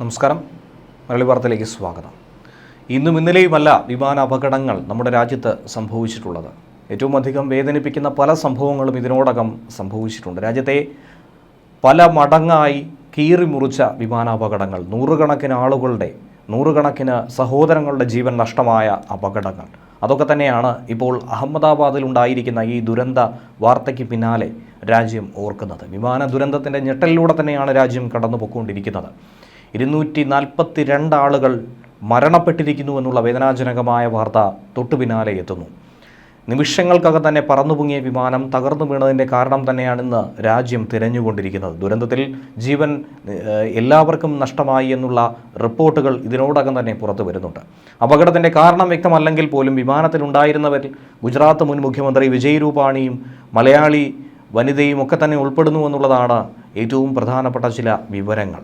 നമസ്കാരം. മലയാളി വാർത്തയിലേക്ക് സ്വാഗതം. ഇന്നും ഇന്നലെയുമല്ല വിമാന അപകടങ്ങൾ നമ്മുടെ രാജ്യത്ത് സംഭവിച്ചിട്ടുള്ളത്. ഏറ്റവും അധികം വേദനിപ്പിക്കുന്ന പല സംഭവങ്ങളും ഇതിനോടകം സംഭവിച്ചിട്ടുണ്ട്. രാജ്യത്തെ പല മടങ്ങായി കീറിമുറിച്ച വിമാനാപകടങ്ങൾ നൂറുകണക്കിന് ആളുകളുടെ നൂറുകണക്കിന് സഹോദരങ്ങളുടെ ജീവൻ നഷ്ടമായ അപകടങ്ങൾ. അതൊക്കെ തന്നെയാണ് ഇപ്പോൾ അഹമ്മദാബാദിൽ ഉണ്ടായിരിക്കുന്ന ഈ ദുരന്ത വാർത്തയ്ക്ക് പിന്നാലെ രാജ്യം ഓർക്കുന്നത്. വിമാന ദുരന്തത്തിന്റെ ഞെട്ടലിലൂടെ തന്നെയാണ് രാജ്യം കടന്നു പൊയ്ക്കൊണ്ടിരിക്കുന്നത് ഇരുന്നൂറ്റി നാൽപ്പത്തി രണ്ട് ആളുകൾ മരണപ്പെട്ടിരിക്കുന്നു എന്നുള്ള വേദനാജനകമായ വാർത്ത തൊട്ടു പിന്നാലെ എത്തുന്നു. നിമിഷങ്ങൾക്കകം തന്നെ പറന്നു പൊങ്ങിയ വിമാനം തകർന്നു വീണതിന്റെ കാരണം തന്നെയാണ് ഇന്ന് രാജ്യം തിരഞ്ഞുകൊണ്ടിരിക്കുന്നത്. ദുരന്തത്തിൽ ജീവൻ എല്ലാവർക്കും നഷ്ടമായി എന്നുള്ള റിപ്പോർട്ടുകൾ ഇതിനോടകം തന്നെ പുറത്തു വരുന്നുണ്ട്. അപകടത്തിന്റെ കാരണം വ്യക്തമല്ലെങ്കിൽ പോലും വിമാനത്തിലുണ്ടായിരുന്നവരിൽ ഗുജറാത്ത് മുൻ മുഖ്യമന്ത്രി വിജയ് രൂപാണിയും മലയാളി വനിതയും ഒക്കെ തന്നെ ഉൾപ്പെടുന്നു എന്നുള്ളതാണ് ഏറ്റവും പ്രധാനപ്പെട്ട ചില വിവരങ്ങൾ.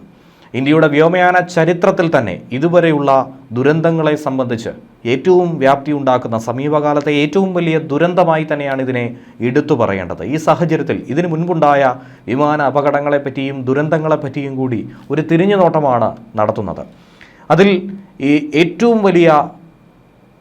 ഇന്ത്യയുടെ വ്യോമയാന ചരിത്രത്തിൽ തന്നെ ഇതുവരെയുള്ള ദുരന്തങ്ങളെ സംബന്ധിച്ച് ഏറ്റവും വ്യാപ്തി ഉണ്ടാക്കുന്ന സമീപകാലത്തെ ഏറ്റവും വലിയ ദുരന്തമായി തന്നെയാണ് ഇതിനെ എടുത്തു പറയേണ്ടത്. ഈ സാഹചര്യത്തിൽ ഇതിനു മുൻപുണ്ടായ വിമാന അപകടങ്ങളെപ്പറ്റിയും ദുരന്തങ്ങളെപ്പറ്റിയും കൂടി ഒരു തിരിഞ്ഞു നോട്ടമാണ് നടത്തുന്നത്. അതിൽ ഈ ഏറ്റവും വലിയ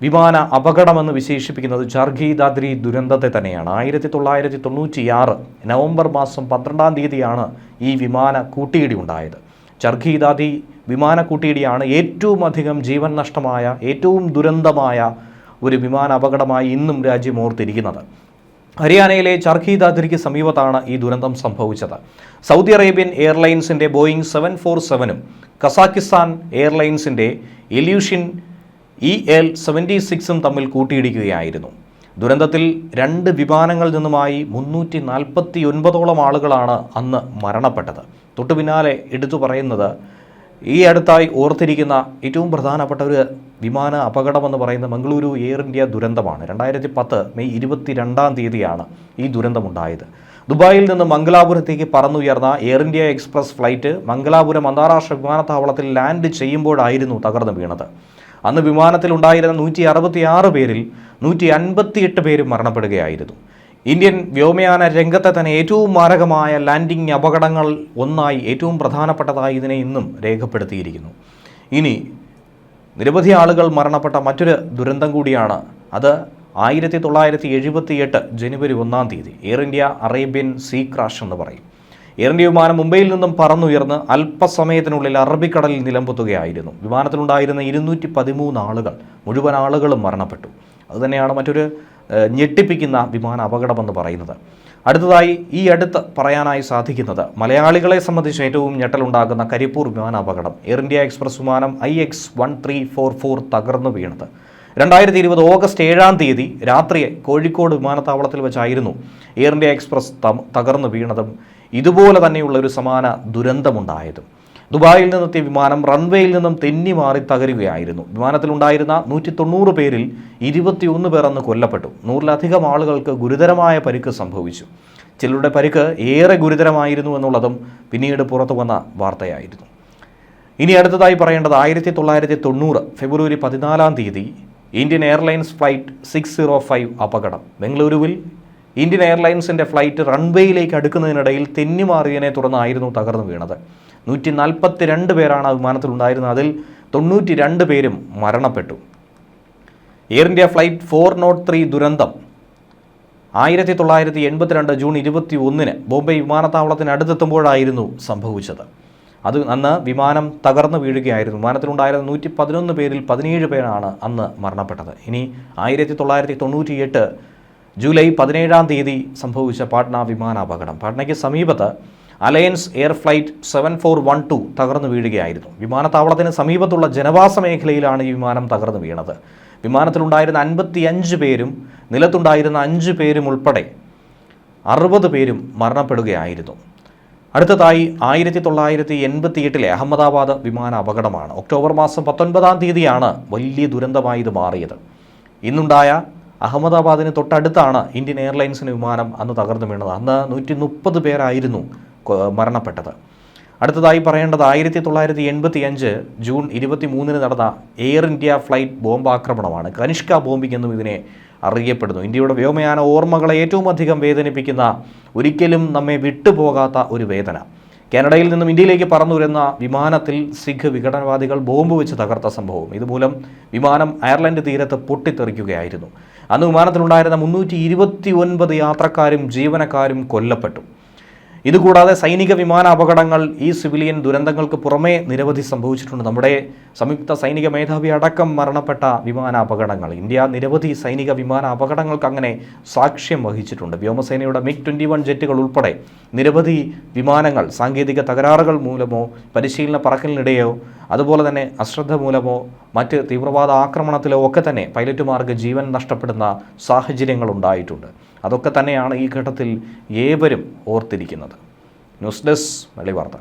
വിമാന അപകടമെന്ന് വിശേഷിപ്പിക്കുന്നത് ചർഗി ദാദ്രി ദുരന്തത്തെ തന്നെയാണ്. ആയിരത്തി തൊള്ളായിരത്തി തൊണ്ണൂറ്റിയാറ് നവംബർ മാസം പന്ത്രണ്ടാം തീയതിയാണ് ഈ വിമാന കൂട്ടിയിടി ഉണ്ടായത്. ചർഗി ദാദി വിമാന കൂട്ടിയിടിയാണ് ഏറ്റവും അധികം ജീവൻ നഷ്ടമായ ഏറ്റവും ദുരന്തമായ ഒരു വിമാന അപകടമായി ഇന്നും രാജ്യം ഓർത്തിരിക്കുന്നത് ഹരിയാനയിലെ ചർഖി ദാദ്രിക്ക് സമീപത്താണ് ഈ ദുരന്തം സംഭവിച്ചത്. സൗദി അറേബ്യൻ എയർലൈൻസിന്റെ ബോയിങ് സെവൻ ഫോർ സെവനും കസാക്കിസ്ഥാൻ എയർലൈൻസിന്റെ എല്യൂഷ്യൻ ഇ എൽ സെവന്റി സിക്സും തമ്മിൽ കൂട്ടിയിടിക്കുകയായിരുന്നു. ദുരന്തത്തിൽ രണ്ട് വിമാനങ്ങളിൽ നിന്നുമായി മുന്നൂറ്റി നാൽപ്പത്തി ഒൻപതോളം ആളുകളാണ് അന്ന് മരണപ്പെട്ടത്. തൊട്ടു പിന്നാലെ എടുത്തു പറയുന്നത് ഈ അടുത്തായി ഓർത്തിരിക്കുന്ന ഏറ്റവും പ്രധാനപ്പെട്ട ഒരു വിമാന അപകടമെന്ന് പറയുന്ന മംഗളൂരു എയർ ഇന്ത്യ ദുരന്തമാണ്. രണ്ടായിരത്തി പത്ത് മെയ് ഇരുപത്തി രണ്ടാം തീയതിയാണ് ഈ ദുരന്തമുണ്ടായത്. ദുബായിൽ നിന്ന് മംഗലാപുരത്തേക്ക് പറന്നുയർന്ന Air India Express flight Mangalapuram അന്താരാഷ്ട്ര വിമാനത്താവളത്തിൽ ലാൻഡ് ചെയ്യുമ്പോഴായിരുന്നു തകർന്നു വീണത്. അന്ന് വിമാനത്തിലുണ്ടായിരുന്ന നൂറ്റി അറുപത്തിയാറ് പേരിൽ നൂറ്റി അൻപത്തിയെട്ട് പേരും മരണപ്പെടുകയായിരുന്നു. ഇന്ത്യൻ വ്യോമയാന രംഗത്തെ തന്നെ ഏറ്റവും മാരകമായ ലാൻഡിംഗ് അപകടങ്ങൾ ഒന്നായി ഏറ്റവും പ്രധാനപ്പെട്ടതായി ഇതിനെ ഇന്നും രേഖപ്പെടുത്തിയിരിക്കുന്നു. ഇനി നിരവധി ആളുകൾ മരണപ്പെട്ട മറ്റൊരു ദുരന്തം കൂടിയാണ് അത് ആയിരത്തി തൊള്ളായിരത്തി എഴുപത്തി എട്ട് ജനുവരി ഒന്നാം തീയതി Air India Arabian sea crash എന്ന് പറയും. എയർ ഇന്ത്യ വിമാനം മുംബൈയിൽ നിന്നും പറന്നുയർന്ന് അല്പസമയത്തിനുള്ളിൽ അറബിക്കടലിൽ നിലംപൊത്തുകയായിരുന്നു. വിമാനത്തിലുണ്ടായിരുന്ന ഇരുന്നൂറ്റി പതിമൂന്ന് ആളുകൾ മുഴുവൻ ആളുകളും മരണപ്പെട്ടു. അതുതന്നെയാണ് മറ്റൊരു ഞെട്ടിപ്പിക്കുന്ന വിമാന അപകടമെന്ന് പറയുന്നത്. അടുത്തതായി ഈ അടുത്ത് പറയാനായി സാധിക്കുന്നത് മലയാളികളെ സംബന്ധിച്ച് ഏറ്റവും ഞെട്ടലുണ്ടാകുന്ന കരിപ്പൂർ വിമാന അപകടം. എയർ ഇന്ത്യ എക്സ്പ്രസ് വിമാനം I X one three four four തകർന്നു വീണത്. രണ്ടായിരത്തി ഇരുപത് ഓഗസ്റ്റ് ഏഴാം തീയതി രാത്രിയെ കോഴിക്കോട് വിമാനത്താവളത്തിൽ വെച്ചായിരുന്നു എയർ ഇന്ത്യ എക്സ്പ്രസ് തകർന്നു വീണതും ഇതുപോലെ തന്നെയുള്ള ഒരു സമാന ദുരന്തമുണ്ടായതും. ദുബായിൽ നിന്നെത്തിയ വിമാനം റൺവേയിൽ നിന്നും തെന്നി മാറി തകരുകയായിരുന്നു. വിമാനത്തിലുണ്ടായിരുന്ന നൂറ്റി തൊണ്ണൂറ് പേരിൽ ഇരുപത്തിയൊന്ന് പേർ അന്ന് കൊല്ലപ്പെട്ടു. നൂറിലധികം ആളുകൾക്ക് ഗുരുതരമായ പരിക്ക് സംഭവിച്ചു. ചിലരുടെ പരിക്ക് ഏറെ ഗുരുതരമായിരുന്നു എന്നുള്ളതും പിന്നീട് പുറത്തു വന്ന വാർത്തയായിരുന്നു. ഇനി അടുത്തതായി പറയേണ്ടത് ആയിരത്തി തൊള്ളായിരത്തി തൊണ്ണൂറ് ഫെബ്രുവരി പതിനാലാം തീയതി Indian Airlines flight six zero five അപകടം. ബംഗളൂരുവിൽ ഇന്ത്യൻ എയർലൈൻസിന്റെ ഫ്ലൈറ്റ് റൺവേയിലേക്ക് അടുക്കുന്നതിനിടയിൽ തെന്നിമാറിയതിനെ തുടർന്നായിരുന്നു തകർന്നു വീണത്. നൂറ്റി നാൽപ്പത്തി രണ്ട് പേരാണ് ആ വിമാനത്തിലുണ്ടായിരുന്നത് അതിൽ തൊണ്ണൂറ്റി രണ്ട് പേരും മരണപ്പെട്ടു. Air India flight four nought three ദുരന്തം ആയിരത്തി തൊള്ളായിരത്തി എൺപത്തിരണ്ട് ജൂൺ ഇരുപത്തി ഒന്നിന് ബോംബെ വിമാനത്താവളത്തിനടുത്തെത്തുമ്പോഴായിരുന്നു സംഭവിച്ചത്. അത് അന്ന് വിമാനം തകർന്നു വീഴുകയായിരുന്നു. വിമാനത്തിലുണ്ടായിരുന്ന നൂറ്റി പതിനൊന്ന് പേരിൽ പതിനേഴ് പേരാണ് അന്ന് മരണപ്പെട്ടത്. ഇനി ആയിരത്തി തൊള്ളായിരത്തി തൊണ്ണൂറ്റിയെട്ട് ജൂലൈ പതിനേഴാം തീയതി സംഭവിച്ച പാട്ന വിമാനാപകടം. പാട്നയ്ക്ക് സമീപത്ത് Alliance Air flight seven four one two തകർന്നു വീഴുകയായിരുന്നു. വിമാനത്താവളത്തിന് സമീപത്തുള്ള ജനവാസ മേഖലയിലാണ് ഈ വിമാനം തകർന്നു വീണത്. വിമാനത്തിലുണ്ടായിരുന്ന അൻപത്തി അഞ്ച് പേരും നിലത്തുണ്ടായിരുന്ന അഞ്ച് പേരും ഉൾപ്പെടെ അറുപത് പേരും മരണപ്പെടുകയായിരുന്നു. അടുത്തതായി ആയിരത്തി തൊള്ളായിരത്തി എൺപത്തി എട്ടിലെ അഹമ്മദാബാദ് വിമാന അപകടമാണ് ഒക്ടോബർ മാസം പത്തൊൻപതാം തീയതിയാണ് വലിയ ദുരന്തമായി ഇത് മാറിയത്. ഇന്നുണ്ടായ അഹമ്മദാബാദിന് തൊട്ടടുത്താണ് ഇന്ത്യൻ എയർലൈൻസിന് വിമാനം അന്ന് തകർന്നു വീണത്. അന്ന് നൂറ്റി മുപ്പത് പേരായിരുന്നു മരണപ്പെട്ടത്. അടുത്തതായി പറയേണ്ടത് ആയിരത്തി തൊള്ളായിരത്തി എൺപത്തി അഞ്ച് ജൂൺ ഇരുപത്തി മൂന്നിന് നടന്ന എയർ ഇന്ത്യ ഫ്ലൈറ്റ് ബോംബാക്രമണമാണ്. കനിഷ്ക ബോംബിംഗ് എന്നും ഇതിനെ അറിയപ്പെടുന്നു. ഇന്ത്യയുടെ വ്യോമയാന ഓർമ്മകളെ ഏറ്റവും അധികം വേദനിപ്പിക്കുന്ന ഒരിക്കലും നമ്മെ വിട്ടുപോകാത്ത ഒരു വേദന. കാനഡയിൽ നിന്നും ഇന്ത്യയിലേക്ക് പറന്നുവരുന്ന വിമാനത്തിൽ സിഖ് വിഘടനവാദികൾ ബോംബ് വെച്ച് തകർത്ത സംഭവം ഇതുമൂലം വിമാനം അയർലൻഡ് തീരത്ത് പൊട്ടിത്തെറിക്കുകയായിരുന്നു. അന്ന് വിമാനത്തിലുണ്ടായിരുന്ന മുന്നൂറ്റി ഇരുപത്തി ഒൻപത് യാത്രക്കാരും ജീവനക്കാരും കൊല്ലപ്പെട്ടു. ഇതുകൂടാതെ സൈനിക വിമാന അപകടങ്ങൾ ഈ സിവിലിയൻ ദുരന്തങ്ങൾക്ക് പുറമേ നിരവധി സംഭവിച്ചിട്ടുണ്ട്. നമ്മുടെ സംയുക്ത സൈനിക മേധാവി അടക്കം മരണപ്പെട്ട വിമാന അപകടങ്ങൾ. ഇന്ത്യ നിരവധി സൈനിക വിമാന അപകടങ്ങൾക്ക് അങ്ങനെ സാക്ഷ്യം വഹിച്ചിട്ടുണ്ട്. വ്യോമസേനയുടെ മിഗ് ട്വന്റി വൺ ജെറ്റുകൾ ഉൾപ്പെടെ നിരവധി വിമാനങ്ങൾ സാങ്കേതിക തകരാറുകൾ മൂലമോ പരിശീലന പറക്കലിനിടെയോ അതുപോലെ തന്നെ അശ്രദ്ധ മൂലമോ മറ്റ് തീവ്രവാദ ആക്രമണത്തിലോ ഒക്കെ തന്നെ പൈലറ്റുമാർക്ക് ജീവൻ നഷ്ടപ്പെടുന്ന സാഹചര്യങ്ങൾ ഉണ്ടായിട്ടുണ്ട്. അതൊക്കെ തന്നെയാണ് ഈ ഘട്ടത്തിൽ ഏവരും ഓർത്തിരിക്കുന്നത്. ന്യൂസ് ഡെസ്ക് വെള്ളി വാർത്ത